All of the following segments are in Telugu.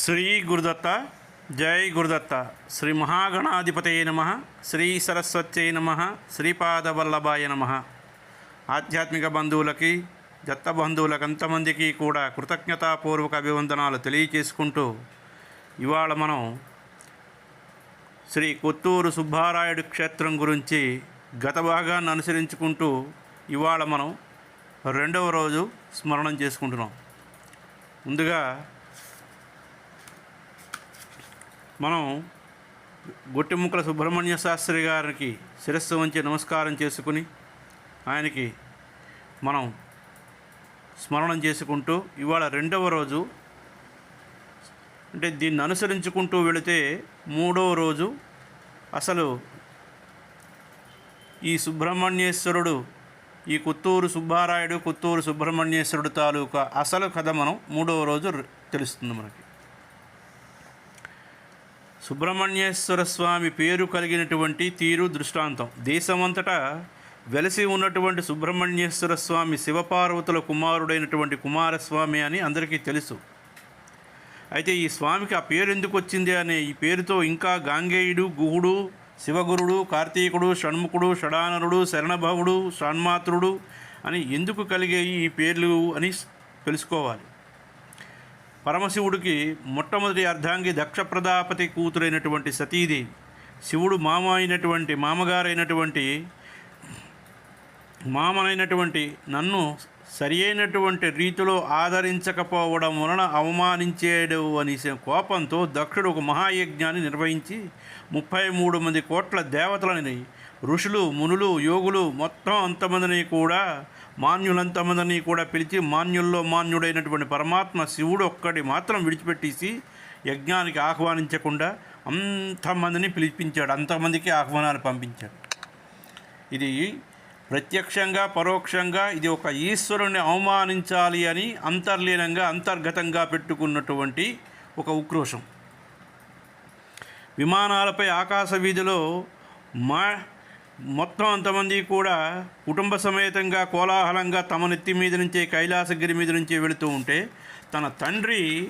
శ్రీ గురుదత్త జై గురుదత్త. శ్రీ మహాగణాధిపతయ నమ. శ్రీ సరస్వత్యై నమ. శ్రీపాదవల్లభాయ నమ. ఆధ్యాత్మిక బంధువులకి దత్త బంధువులకు అంతమందికి కూడా కృతజ్ఞతాపూర్వక అభివందనాలు తెలియచేసుకుంటూ ఇవాళ మనం శ్రీ కొత్తూరు సుబ్బారాయుడు క్షేత్రం గురించి గత భాగాన్ని అనుసరించుకుంటూ ఇవాళ మనం రెండవ రోజు స్మరణం చేసుకుంటున్నాం. ముందుగా మనం గొట్టిముక్కల సుబ్రహ్మణ్య శాస్త్రి గారికి శిరస్సు వంచి నమస్కారం చేసుకుని ఆయనకి మనం స్మరణం చేసుకుంటూ ఇవాళ రెండవ రోజు అంటే దీన్ని అనుసరించుకుంటూ వెళితే మూడవ రోజు అసలు ఈ సుబ్రహ్మణ్యేశ్వరుడు ఈ కొత్తూరు సుబ్బారాయుడు కొత్తూరు సుబ్రహ్మణ్యేశ్వరుడు తాలూకా అసలు కథ మనం మూడవ రోజు తెలుస్తుంది మనకి. సుబ్రహ్మణ్యేశ్వర స్వామి పేరు కలిగినటువంటి తీరు దృష్టాంతం. దేశమంతటా వెలసి ఉన్నటువంటి సుబ్రహ్మణ్యేశ్వర స్వామి శివపార్వతుల కుమారుడైనటువంటి కుమారస్వామి అని అందరికీ తెలుసు. అయితే ఈ స్వామికి ఆ పేరు ఎందుకు వచ్చింది అనే ఈ పేరుతో ఇంకా గాంగేయుడు గుహుడు శివగురుడు కార్తీకుడు షణ్ముఖుడు షడానరుడు శరణభవుడు షణ్మాత్రుడు అని ఎందుకు కలిగాయి ఈ పేర్లు అని తెలుసుకోవాలి. పరమశివుడికి మొట్టమొదటి అర్ధాంగి దక్ష ప్రజాపతి కూతురైనటువంటి సతీదేవి శివుడు మామ అయినటువంటి మామగారైనటువంటి మామనైనటువంటి నన్ను సరి అయినటువంటి రీతిలో ఆదరించకపోవడం వలన అవమానించేడు అని కోపంతో దక్షుడు ఒక మహాయజ్ఞాన్ని నిర్వహించి ముప్పై మూడు మంది కోట్ల దేవతలని ఋషులు మునులు యోగులు మొత్తం అంతమందిని కూడా మాన్యులంతమందిని కూడా పిలిచి మాన్యుల్లో మాన్యుడైనటువంటి పరమాత్మ శివుడు ఒక్కడి మాత్రం విడిచిపెట్టేసి యజ్ఞానికి ఆహ్వానించకుండా అంతమందిని పిలిపించాడు. అంతమందికి ఆహ్వానాన్ని పంపించాడు. ఇది ప్రత్యక్షంగా పరోక్షంగా ఇది ఒక ఈశ్వరుణ్ణి అవమానించాలి అని అంతర్లీనంగా అంతర్గతంగా పెట్టుకున్నటువంటి ఒక ఉక్రోషం. విమానాలపై ఆకాశ వీధిలో మా మొత్తం అంతమంది కూడా కుటుంబ సమేతంగా కోలాహలంగా తమ నెత్తి మీద నుంచే కైలాసగిరి మీద నుంచే వెళుతూ ఉంటే తన తండ్రి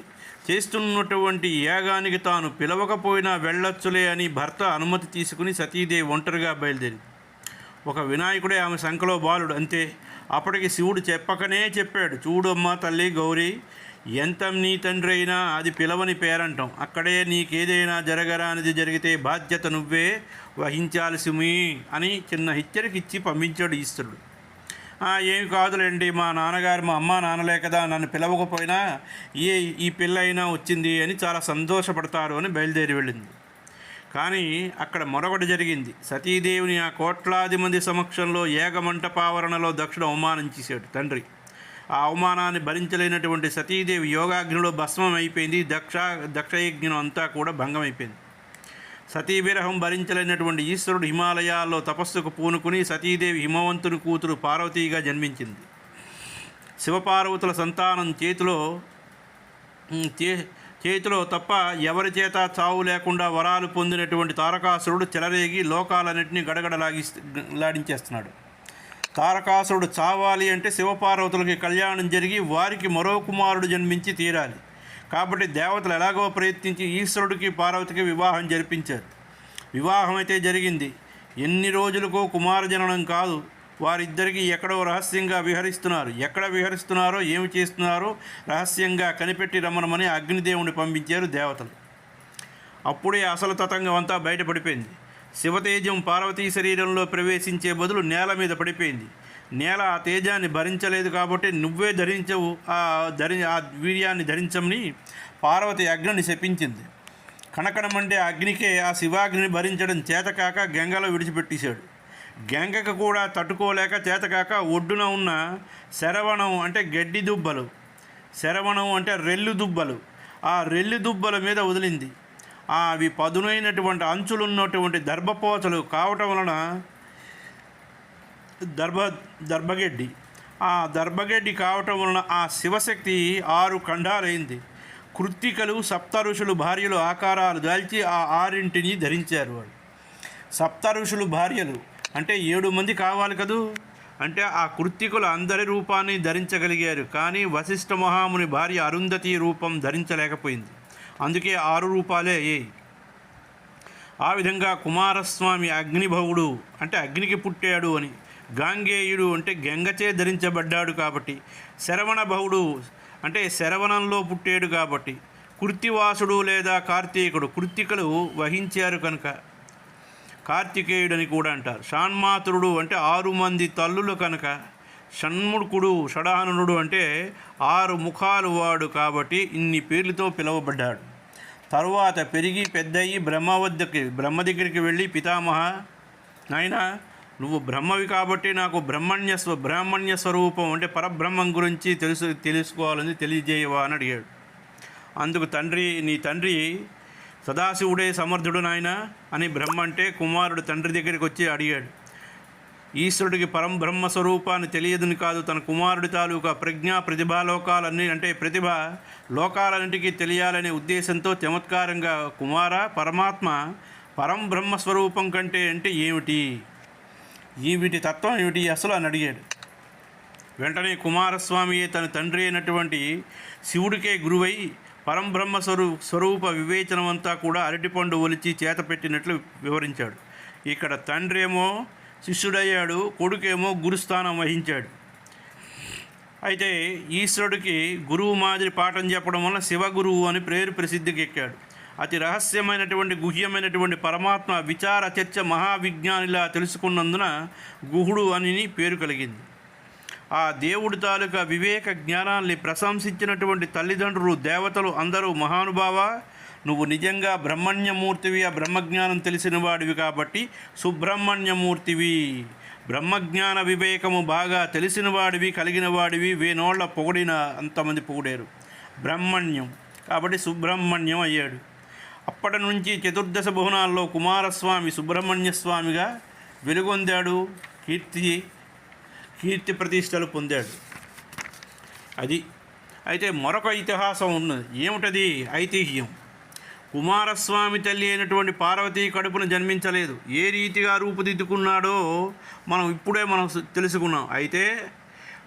చేస్తున్నటువంటి యాగానికి తాను పిలవకపోయినా వెళ్ళొచ్చులే అని భర్త అనుమతి తీసుకుని సతీదేవి ఒంటరిగా బయలుదేరింది. ఒక వినాయకుడే ఆమె సంఖలో బాలుడు అంతే. అప్పటికి శివుడు చెప్పకనే చెప్పాడు. చూడమ్మ తల్లి గౌరీ ఎంత నీ తండ్రి అయినా అది పిలవని పేరంటాం. అక్కడే నీకేదైనా జరగరానిది జరిగితే బాధ్యత నువ్వే వహించాల్సిమి అని చిన్న హెచ్చరిక ఇచ్చి పంపించాడు ఈశ్వరుడు. ఏమి కాదులేండి మా నాన్నగారు మా అమ్మ నాన్నలే కదా నన్ను పిలవకపోయినా ఏ ఈ పిల్ల అయినా వచ్చింది అని చాలా సంతోషపడతారు అని బయలుదేరి వెళ్ళింది. కానీ అక్కడ మరొకటి జరిగింది. సతీదేవిని ఆ కోట్లాది మంది సమక్షంలో ఏగమంటపావరణలో దక్షుడు అవమానం చేశాడు తండ్రి. ఆ అవమానాన్ని భరించలేనటువంటి సతీదేవి యోగాగ్నిలో భస్మం అయిపోయింది దక్ష దక్షయజ్ఞం అంతా కూడా భంగం అయిపోయింది. సతీ విరహం భరించలేనటువంటి ఈశ్వరుడు హిమాలయాల్లో తపస్సుకు పూనుకుని సతీదేవి హిమవంతుని కూతురు పార్వతీగా జన్మించింది. శివపార్వతుల సంతానం చేతిలో చే చేతిలో తప్ప ఎవరి చేత చావు లేకుండా వరాలు పొందినటువంటి తారకాసురుడు చెలరేగి లోకాలన్నింటినీ గడగడలాగి లాడించేస్తున్నాడు. తారకాసురుడు చావాలి అంటే శివపార్వతులకి కళ్యాణం జరిగి వారికి మరో కుమారుడు జన్మించి తీరాలి. కాబట్టి దేవతలు ఎలాగో ప్రయత్నించి ఈశ్వరుడికి పార్వతికి వివాహం జరిపించారు. వివాహం అయితే జరిగింది. ఎన్ని రోజులకో కుమార జననం కాదు. వారిద్దరికీ ఎక్కడో రహస్యంగా విహరిస్తున్నారు. ఎక్కడ విహరిస్తున్నారో ఏమి చేస్తున్నారో రహస్యంగా కనిపెట్టి రమ్మనమని అగ్నిదేవుని పంపించారు దేవతలు. అప్పుడే అసలు తతంగం అంతా బయటపడిపోయింది. శివతేజం పార్వతీ శరీరంలో ప్రవేశించే బదులు నేల మీద పడిపోయింది. నేల ఆ తేజాన్ని భరించలేదు కాబట్టి నువ్వే ధరించవు ఆ ధరి ఆ వీర్యాన్ని ధరించమని పార్వతి అగ్నిని శపించింది. కణకణమంటే అగ్నికే ఆ శివాగ్నిని భరించడం చేతకాక గంగలో విడిచిపెట్టేశాడు. గంగకు కూడా తట్టుకోలేక చేతకాక ఒడ్డున ఉన్న శరవణం అంటే గడ్డి దుబ్బలు శరవణం అంటే రెల్లు దుబ్బలు ఆ రెల్లు దుబ్బల మీద వదిలింది. అవి పదునైనటువంటి అంచులు ఉన్నటువంటి దర్భపోచలు కావటం వలన దర్భ దర్భగడ్డి. ఆ దర్భగడ్డి కావటం వలన ఆ శివశక్తి ఆరు ఖండాలైంది. కృత్తికలు సప్త ఋషులు భార్యలు ఆకారాలు దాల్చి ఆ ఆరింటిని ధరించారు వాళ్ళు. సప్త ఋషులు భార్యలు అంటే ఏడు మంది కావాలి కదూ? అంటే ఆ కృత్తికులు అందరి రూపాన్ని ధరించగలిగారు. కానీ వశిష్ఠ మహాముని భార్య అరుంధతి రూపం ధరించలేకపోయింది. అందుకే ఆరు రూపాలే. అయ్యాయి ఆ విధంగా కుమారస్వామి అగ్నిభవుడు అంటే అగ్నికి పుట్టాడు అని. గాంగేయుడు అంటే గంగచే ధరించబడ్డాడు కాబట్టి. శరవణ భవుడు అంటే శరవణంలో పుట్టాడు కాబట్టి. కృత్తివాసుడు లేదా కార్తీకుడు కృత్తికలు వహించారు కనుక. కార్తికేయుడని కూడా అంటారు. షాన్మాతురుడు అంటే ఆరు మంది తల్లులు కనుక. షణ్ముఖుడు షడాననుడు అంటే ఆరు ముఖాలు వాడు కాబట్టి ఇన్ని పేర్లతో పిలువబడ్డాడు. తరువాత పెరిగి పెద్దయి బ్రహ్మ వద్దకి బ్రహ్మ దగ్గరికి వెళ్ళి పితామహ నాయన నువ్వు బ్రహ్మవి కాబట్టి నాకు బ్రహ్మణ్య స్వ బ్రాహ్మణ్య స్వరూపం అంటే పరబ్రహ్మం గురించి తెలుసు తెలుసుకోవాలని తెలియజేయవా అని అడిగాడు. అందుకు తండ్రి నీ తండ్రి సదాశివుడే సమర్థుడు నాయన అని బ్రహ్మ అంటే కుమారుడు తండ్రి దగ్గరికి వచ్చి అడిగాడు. ఈశ్వరుడికి పరంబ్రహ్మ స్వరూపాన్ని తెలియదని కాదు తన కుమారుడి తాలూకా ప్రజ్ఞ ప్రతిభాలోకాలన్నీ అంటే ప్రతిభ లోకాలన్నింటికీ తెలియాలనే ఉద్దేశంతో చమత్కారంగా కుమార పరమాత్మ పరంబ్రహ్మ స్వరూపం కంటే అంటే ఏమిటి? ఈ వీటి తత్వం ఏమిటి? అసలు అని అడిగాడు. వెంటనే కుమారస్వామియే తన తండ్రి అయినటువంటి శివుడికే గురువై పరంబ్రహ్మ స్వరూ స్వరూప వివేచనమంతా కూడా అరటిపండు ఒలిచి చేతపెట్టినట్లు వివరించాడు. ఇక్కడ తండ్రి ఏమో శిష్యుడయ్యాడు కొడుకేమో గురుస్థానం వహించాడు. అయితే ఈశ్వరుడికి గురువు మాదిరి పాఠం చెప్పడం వల్ల శివగురువు అని పేరు ప్రసిద్ధికి ఎక్కాడు అతి రహస్యమైనటువంటి గుహ్యమైనటువంటి పరమాత్మ విచార చర్చ మహావిజ్ఞానిలా తెలుసుకున్నందున గుహుడు అని పేరు కలిగింది. ఆ దేవుడి తాలూకా వివేక జ్ఞానాన్ని ప్రశంసించినటువంటి తల్లిదండ్రులు దేవతలు అందరూ మహానుభావ నువ్వు నిజంగా బ్రహ్మణ్యమూర్తివి ఆ బ్రహ్మజ్ఞానం తెలిసిన వాడివి కాబట్టి సుబ్రహ్మణ్యమూర్తివి. బ్రహ్మజ్ఞాన వివేకము బాగా తెలిసిన వాడివి కలిగిన వాడివి వేనోళ్ళ పొగిడిన అంతమంది పొగిడారు. బ్రహ్మణ్యం. కాబట్టి సుబ్రహ్మణ్యం అయ్యాడు. అప్పటి నుంచి చతుర్దశ భువనాల్లో కుమారస్వామి సుబ్రహ్మణ్య స్వామిగా వెలుగొందాడు కీర్తి కీర్తి ప్రతిష్టలు పొందాడు. అది. అయితే మరొక ఇతిహాసం ఉన్నది. ఏమిటది? ఐతిహ్యం. కుమారస్వామి తల్లి అయినటువంటి పార్వతీ కడుపున జన్మించలేదు. ఏ రీతిగా రూపుదిద్దుకున్నాడో మనం ఇప్పుడే మనం తెలుసుకున్నాం. అయితే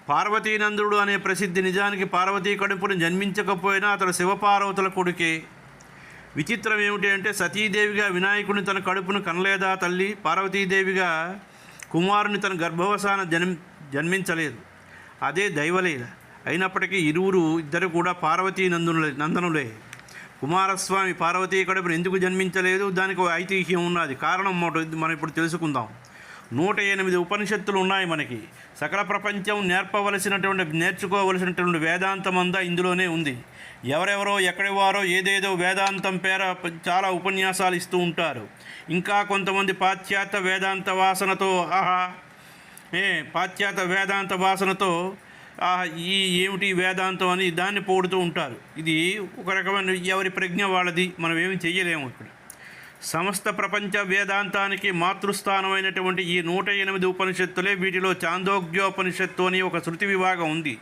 పార్వతీనందుడు అనే ప్రసిద్ధి నిజానికి పార్వతీ కడుపును జన్మించకపోయినా అతడు శివపార్వతుల కొడుకే. విచిత్రం ఏమిటి అంటే సతీదేవిగా వినాయకుని తన కడుపును కనలేదా తల్లి? పార్వతీదేవిగా కుమారుని తన గర్భవసాన జన్మ జన్మించలేదు. అదే దైవలీల. అయినప్పటికీ ఇరువురు ఇద్దరు కూడా పార్వతీ నందునులే నందనులే. కుమారస్వామి పార్వతీ కడుపున ఎందుకు జన్మించలేదు? దానికి ఒక ఐతిహ్యం ఉన్నది. కారణం ఒకటి మనం ఇప్పుడు తెలుసుకుందాం. నూట ఎనిమిది ఉపనిషత్తులు ఉన్నాయి మనకి. సకల ప్రపంచం నేర్పవలసినటువంటి నేర్చుకోవలసినటువంటి వేదాంతం అంతా ఇందులోనే ఉంది. ఎవరెవరో ఎక్కడివారో ఏదేదో వేదాంతం పేర చాలా ఉపన్యాసాలు ఇస్తూ ఉంటారు. ఇంకా కొంతమంది పాశ్చాత్య వేదాంత వాసనతో ఆహా ఏ పాశ్చాత్య వేదాంత వాసనతో ఈ ఏమిటి వేదాంతం అని దాన్ని పోడుతూ ఉంటారు. ఇది ఒక రకమైన ఎవరి ప్రజ్ఞ వాళ్ళది మనం ఏమి చేయలేము ఇక్కడ. సమస్త ప్రపంచ వేదాంతానికి మాతృస్థానమైనటువంటి ఈ నూట ఎనిమిది ఉపనిషత్తులే వీటిలో చాందోగ్యోపనిషత్తు అని ఒక శృతి విభాగం ఉంది.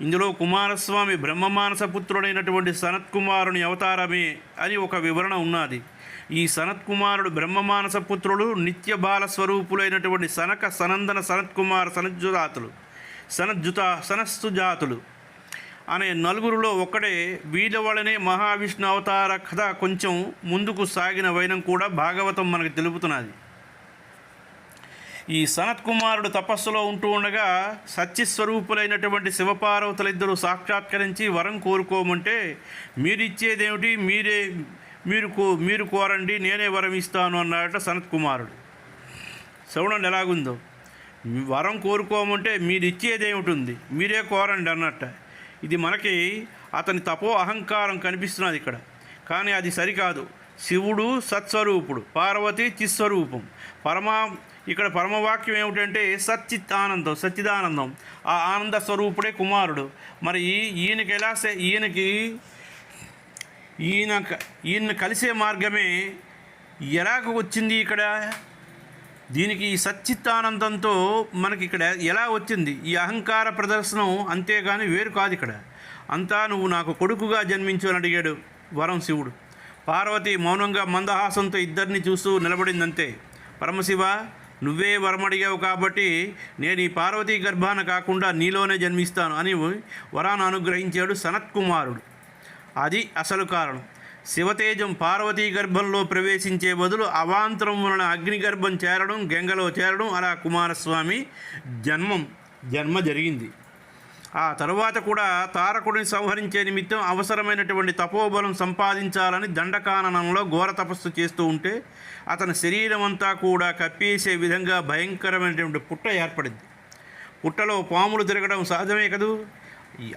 ఇందులో కుమారస్వామి బ్రహ్మమానస పుత్రుడైనటువంటి సనత్కుమారుని అవతారమే అని ఒక వివరణ ఉన్నది. ఈ సనత్కుమారుడు బ్రహ్మమానస పుత్రుడు నిత్య బాల స్వరూపులైనటువంటి సనక సనందన సనత్కుమార సనజ్జుదాతులు సనజ్జుత సనస్సు జాతులు. అనే నలుగురిలో ఒక్కడే వీళ్ళ వలనే మహావిష్ణు అవతార కథ కొంచెం ముందుకు సాగిన వైనం కూడా భాగవతం మనకు తెలుపుతున్నది. ఈ సనత్ కుమారుడు తపస్సులో ఉంటూ ఉండగా సత్యస్వరూపులైనటువంటి శివపార్వతులిద్దరూ సాక్షాత్కరించి వరం కోరుకోమంటే మీరిచ్చేదేమిటి? మీరే మీరు కో మీరు కోరండి నేనే వరం ఇస్తాను అన్నాడట సనత్ కుమారుడు శ్రవణం ఎలాగుందో? వరం కోరుకోమంటే మీరు ఇచ్చేదే ఉంది మీరే కోరండి అన్నట్ట. ఇది మనకి అతని తపో అహంకారం కనిపిస్తున్నది ఇక్కడ. కానీ అది సరికాదు. శివుడు సత్స్వరూపుడు పార్వతి చిస్వరూపం. పరమా ఇక్కడ పరమవాక్యం ఏమిటంటే సచ్చిత్ ఆనందం సచ్చిదానందం. ఆ ఆనంద స్వరూపుడే కుమారుడు. మరి ఈయనకి ఎలా ఈయనకి ఈయన ఈయన కలిసే మార్గమే ఎలాగ వచ్చింది ఇక్కడ? దీనికి ఈ సచ్చిత్తానందంతో మనకి ఇక్కడ ఎలా వచ్చింది? ఈ అహంకార ప్రదర్శనం అంతేగాని వేరు కాదు ఇక్కడ. అంతా నువ్వు నాకు కొడుకుగా జన్మించు అని అడిగాడు వరం శివుడు. పార్వతి మౌనంగా మందహాసంతో ఇద్దరిని చూస్తూ నిలబడిందంతే. పరమశివ నువ్వే వరం అడిగావు కాబట్టి నేను ఈ పార్వతీ గర్భాన కాకుండా నీలోనే జన్మిస్తాను అని వరాన్ని అనుగ్రహించాడు సనత్కుమారుడు. అది అసలు కారణం. శివతేజం పార్వతీ గర్భంలో ప్రవేశించే బదులు అవాంతరం వలన అగ్ని గర్భం చేరడం గంగలో చేరడం అలా కుమారస్వామి జన్మం జన్మ జరిగింది. ఆ తరువాత కూడా తారకుడిని సంహరించే నిమిత్తం అవసరమైనటువంటి తపోబలం సంపాదించాలని దండకాననంలో ఘోర తపస్సు చేస్తూ ఉంటే అతని శరీరం అంతా కూడా కప్పేసే విధంగా భయంకరమైనటువంటి పుట్ట ఏర్పడింది. పుట్టలో పాములు తిరగడం సహజమే కదూ?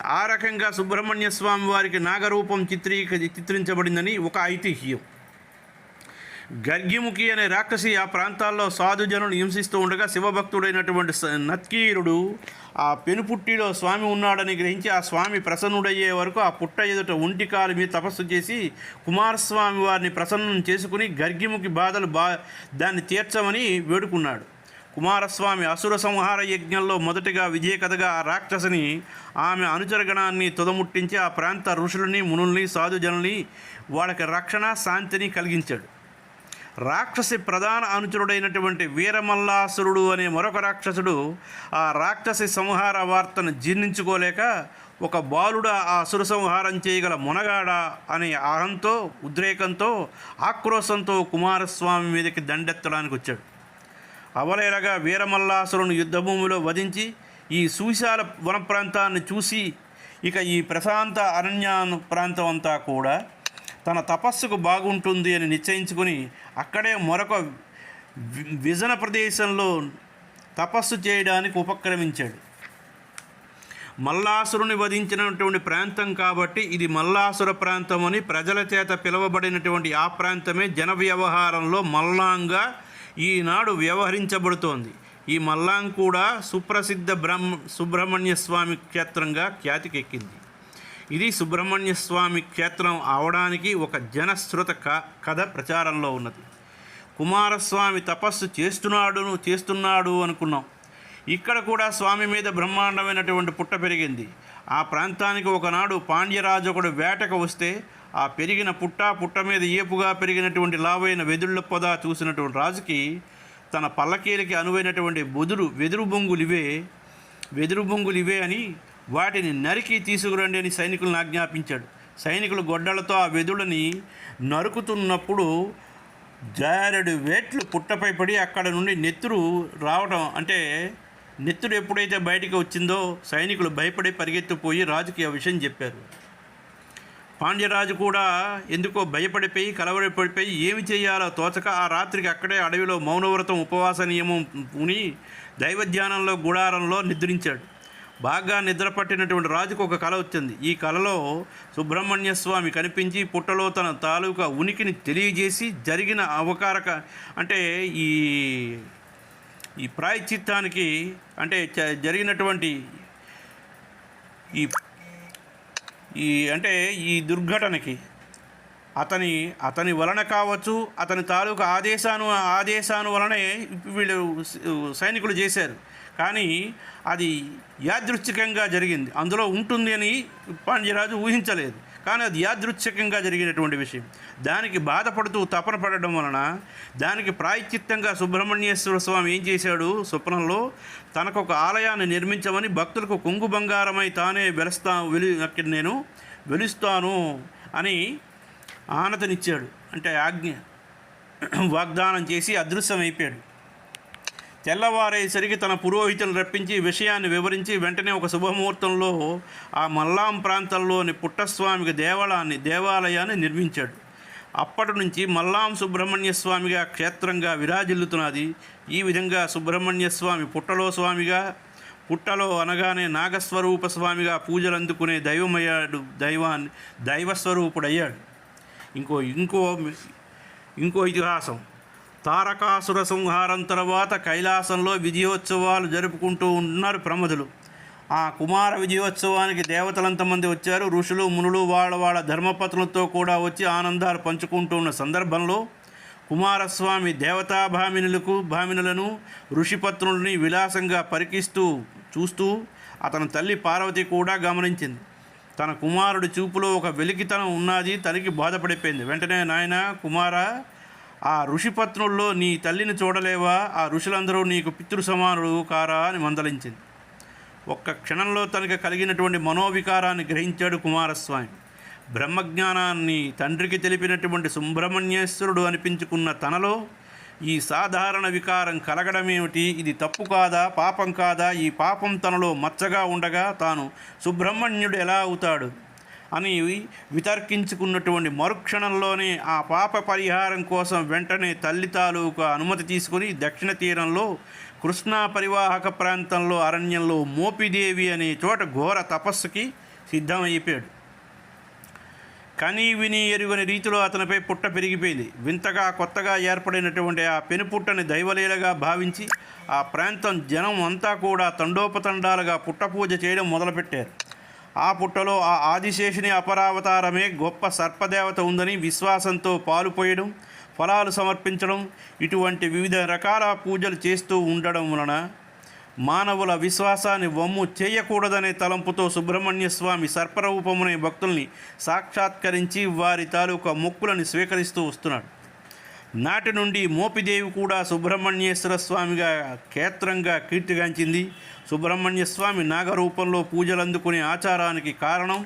ఆ రకంగా సుబ్రహ్మణ్య స్వామి వారికి నాగరూపం చిత్రీక చిత్రించబడిందని ఒక ఐతిహ్యం. గర్గిముఖి అనే రాక్షసి ఆ ప్రాంతాల్లో సాధుజనులు హింసిస్తూ ఉండగా శివభక్తుడైనటువంటి నత్కీరుడు ఆ పెనుపుట్టిలో స్వామి ఉన్నాడని గ్రహించి ఆ స్వామి ప్రసన్నుడయ్యే వరకు ఆ పుట్ట ఎదుట ఒంటి కాలు మీద తపస్సు చేసి కుమారస్వామి వారిని ప్రసన్నం చేసుకుని గర్గిముఖి బాధలు బా దాన్ని తీర్చమని వేడుకున్నాడు. కుమారస్వామి అసుర సంహార యజ్ఞంలో మొదటిగా విజయకథగా ఆ రాక్షసిని ఆమె అనుచరగణాన్ని తుదముట్టించి ఆ ప్రాంత ఋషులని మునుల్ని సాధుజనుల్ని వాళ్ళకి రక్షణ శాంతిని కలిగించాడు. రాక్షసి ప్రధాన అనుచరుడైనటువంటి వీరమల్లాసురుడు అనే మరొక రాక్షసుడు ఆ రాక్షసి సంహార వార్తను జీర్ణించుకోలేక ఒక బాలుడ ఆ అసుర సంహారం చేయగల మునగాడ అనే అహంతో ఉద్రేకంతో ఆక్రోశంతో కుమారస్వామి మీదకి దండెత్తడానికి వచ్చాడు. అవలేలగా వీరమల్లాసురుని యుద్ధభూమిలో వధించి ఈ సూశాల వన ప్రాంతాన్ని చూసి ఇక ఈ ప్రశాంత అరణ్య ప్రాంతం అంతా కూడా తన తపస్సుకు బాగుంటుంది అని నిశ్చయించుకుని అక్కడే మరొక విజన ప్రదేశంలో తపస్సు చేయడానికి ఉపక్రమించాడు. మల్లాసురుని వధించినటువంటి ప్రాంతం కాబట్టి ఇది మల్లాసుర ప్రాంతం అని ప్రజల చేత పిలువబడినటువంటి ఆ ప్రాంతమే జన వ్యవహారంలో మల్లాంగా ఈనాడు వ్యవహరించబడుతోంది. ఈ మల్లాం కూడా సుప్రసిద్ధ బ్రహ్మ సుబ్రహ్మణ్య స్వామి క్షేత్రంగా ఖ్యాతికెక్కింది. ఇది సుబ్రహ్మణ్య స్వామి క్షేత్రం అవడానికి ఒక జనశ్రుత క కథ ప్రచారంలో ఉన్నది. కుమారస్వామి తపస్సు చేస్తున్నాడు చేస్తున్నాడు అనుకున్నాం. ఇక్కడ కూడా స్వామి మీద బ్రహ్మాండమైనటువంటి పుట్ట పెరిగింది. ఆ ప్రాంతానికి ఒకనాడు పాండ్యరాజు ఒకడు వేటకు వస్తే ఆ పెరిగిన పుట్ట పుట్ట మీద ఏపుగా పెరిగినటువంటి లావైన వెదుళ్ళ పొద చూసినటువంటి రాజుకి తన పల్లకీలకి అనువైనటువంటి బొదురు వెదురు బొంగులు ఇవే వెదురు బొంగులు ఇవే అని వాటిని నరికి తీసుకురండి అని సైనికులను ఆజ్ఞాపించాడు. సైనికులు గొడ్డలతో ఆ వెదుళ్ళని నరుకుతున్నప్పుడు జారెడు వేట్లు పుట్టపై పడి అక్కడ నుండి నెత్తురు రావడం అంటే నెత్తురు ఎప్పుడైతే బయటికి వచ్చిందో సైనికులు భయపడి పరిగెత్తిపోయి రాజుకి ఆ విషయం చెప్పారు. పాండ్యరాజు కూడా ఎందుకో భయపడిపోయి కలవరపడిపోయి ఏమి చేయాలో తోచక ఆ రాత్రికి అక్కడే అడవిలో మౌనవ్రతం ఉపవాస నియమం పూని దైవధ్యానంలో గుడారంలో నిద్రించాడు. బాగా నిద్ర పట్టినటువంటి రాజుకు ఒక కళ వచ్చింది. ఈ కళలో సుబ్రహ్మణ్య స్వామి కనిపించి పుట్టలో తన తాలూకా ఉనికిని తెలియజేసి జరిగిన అవకారక అంటే ఈ ఈ ప్రాయశ్చిత్తానికి అంటే జరిగినటువంటి ఈ ఈ అంటే ఈ దుర్ఘటనకి అతని అతని వలన కావచ్చు అతని తాలూకు ఆదేశాను ఆదేశాను వలనే వీళ్ళు సైనికులు చేశారు. కానీ అది యాదృచ్ఛికంగా జరిగింది. అందులో ఉంటుంది అని పాండ్యరాజు ఊహించలేదు. కానీ అది యాదృచ్ఛికంగా జరిగినటువంటి విషయం. దానికి బాధపడుతూ తపన పడడం వలన దానికి ప్రాయచిత్తంగా సుబ్రహ్మణ్యేశ్వర స్వామి ఏం చేశాడు? స్వప్నంలో తనకు ఒక ఆలయాన్ని నిర్మించమని భక్తులకు కొంగు బంగారమై తానే వెలుస్తా వెలు అక్కడ నేను వెలుస్తాను అని ఆనతనిచ్చాడు. అంటే ఆజ్ఞ వాగ్దానం చేసి అదృశ్యమైపోయాడు. తెల్లవారేసరికి తన పురోహితులను రప్పించి విషయాన్ని వివరించి వెంటనే ఒక శుభముహూర్తంలో ఆ మల్లాం ప్రాంతంలోని పుట్టస్వామికి దేవాలయాన్ని దేవాలయాన్ని నిర్మించాడు. అప్పటి నుంచి మల్లాం సుబ్రహ్మణ్య స్వామిగా క్షేత్రంగా విరాజిల్లుతున్నది. ఈ విధంగా సుబ్రహ్మణ్య స్వామి పుట్టలో స్వామిగా పుట్టలో అనగానే నాగస్వరూప స్వామిగా పూజలు అందుకునే దైవమయ్యాడు దైవాన్ని దైవస్వరూపుడయ్యాడు. ఇంకో ఇంకో ఇంకో ఇతిహాసం. తారకాసుర సంహారం తర్వాత కైలాసంలో విజయోత్సవాలు జరుపుకుంటూ ఉన్నారు ప్రమదులు ఆ కుమార విజయోత్సవానికి దేవతలంతమంది వచ్చారు. ఋషులు మునులు వాళ్ళ వాళ్ళ ధర్మపత్రులతో కూడా వచ్చి ఆనందాలు పంచుకుంటూ ఉన్న సందర్భంలో కుమారస్వామి దేవతా భామినులకు భామినులను ఋషిపత్నులని విలాసంగా పరికిస్తూ చూస్తూ అతని తల్లి పార్వతి కూడా గమనించింది. తన కుమారుడి చూపులో ఒక వెలికితనం ఉన్నది. తనకి బాధపడిపోయింది. వెంటనే నాయన కుమార ఆ ఋషిపత్నుల్లో నీ తల్లిని చూడలేవా? ఆ ఋషులందరూ నీకు పితృ సమానులు కారా అని మందలించింది. ఒక్క క్షణంలో తనకు కలిగినటువంటి మనోవికారాన్ని గ్రహించాడు కుమారస్వామి. బ్రహ్మజ్ఞానాన్ని తండ్రికి తెలిపినటువంటి సుబ్రహ్మణ్యేశ్వరుడు అనిపించుకున్న తనలో ఈ సాధారణ వికారం కలగడమేమిటి? ఇది తప్పు కాదా? పాపం కాదా? ఈ పాపం తనలో మచ్చగా ఉండగా తాను సుబ్రహ్మణ్యుడు ఎలా అవుతాడు? అని వితర్కించుకున్నటువంటి మరుక్షణంలోనే ఆ పాప పరిహారం కోసం వెంటనే తల్లి తాలూకా అనుమతి తీసుకుని దక్షిణ తీరంలో కృష్ణా పరివాహక ప్రాంతంలో అరణ్యంలో మోపిదేవి అనే చోట ఘోర తపస్సుకి సిద్ధమైపోయాడు. కనీ విని ఎరుగని రీతిలో అతనిపై పుట్ట పెరిగిపోయింది. వింతగా కొత్తగా ఏర్పడినటువంటి ఆ పెనుపుట్టని దైవలీలగా భావించి ఆ ప్రాంతం జనం అంతా కూడా తండోపతండాలుగా పుట్ట పూజ చేయడం మొదలుపెట్టారు. ఆ పుట్టలో ఆ ఆదిశేషుని అపరావతారమే గొప్ప సర్పదేవత ఉందని విశ్వాసంతో పాలు పోయడం ఫలాలు సమర్పించడం ఇటువంటి వివిధ రకాల పూజలు చేస్తూ ఉండడం వలన మానవుల విశ్వాసాన్ని వమ్ము చేయకూడదనే తలంపుతో సుబ్రహ్మణ్య స్వామి సర్పరూపమునే భక్తుల్ని సాక్షాత్కరించి వారి తాలూకా మొక్కులను స్వీకరిస్తూ వస్తున్నాడు. నాటి నుండి మోపిదేవి కూడా సుబ్రహ్మణ్యేశ్వర స్వామిగా క్షేత్రంగా కీర్తిగాంచింది. సుబ్రహ్మణ్య స్వామి నాగరూపంలో పూజలు అందుకునే ఆచారానికి కారణం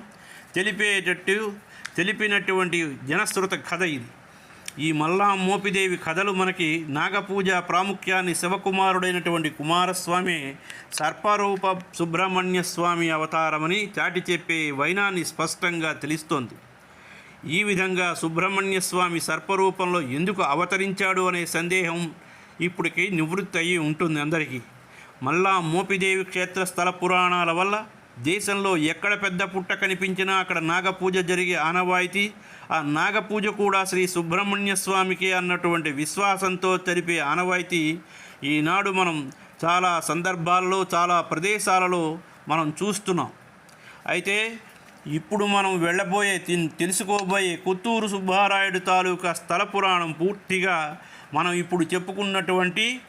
తెలిపేటట్టు తెలిపినటువంటి జనశ్రుత కథ ఇది. ఈ మల్లా మోపిదేవి కథలు మనకి నాగపూజ ప్రాముఖ్యాన్ని శివకుమారుడైనటువంటి కుమారస్వామి సర్పరూప సుబ్రహ్మణ్య స్వామి అవతారమని చాటి చెప్పే వైనాన్ని స్పష్టంగా తెలుస్తోంది. ఈ విధంగా సుబ్రహ్మణ్య స్వామి సర్పరూపంలో ఎందుకు అవతరించాడు అనే సందేహం ఇప్పటికి నివృత్తి అయ్యి ఉంటుంది అందరికీ. మళ్ళా మోపిదేవి క్షేత్ర స్థల పురాణాల వల్ల దేశంలో ఎక్కడ పెద్ద పుట్ట కనిపించినా అక్కడ నాగపూజ జరిగే ఆనవాయితీ ఆ నాగపూజ కూడా శ్రీ సుబ్రహ్మణ్య స్వామికి అన్నటువంటి విశ్వాసంతో తెలిపే ఆనవాయితీ ఈనాడు మనం చాలా సందర్భాల్లో చాలా ప్రదేశాలలో మనం చూస్తున్నాం. అయితే ఇప్పుడు మనం వెళ్ళబోయే తెలుసుకోబోయే కొత్తూరు సుబ్బారాయుడు తాలూకా స్థల పురాణం పూర్తిగా మనం ఇప్పుడు చెప్పుకున్నటువంటి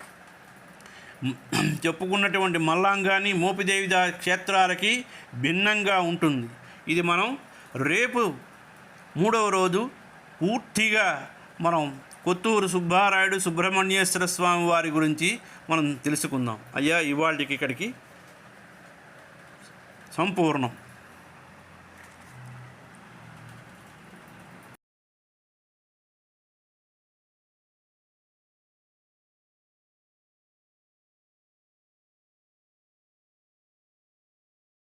చెప్పుకున్నటువంటి మల్లాంగాని మోపిదేవి క్షేత్రాలకి భిన్నంగా ఉంటుంది. ఇది మనం రేపు మూడవ రోజు పూర్తిగా మనం కొత్తూరు సుబ్బారాయుడు సుబ్రహ్మణ్యేశ్వర స్వామి వారి గురించి మనం తెలుసుకుందాం. అయ్యా ఇవాళకి ఇక్కడికి సంపూర్ణం.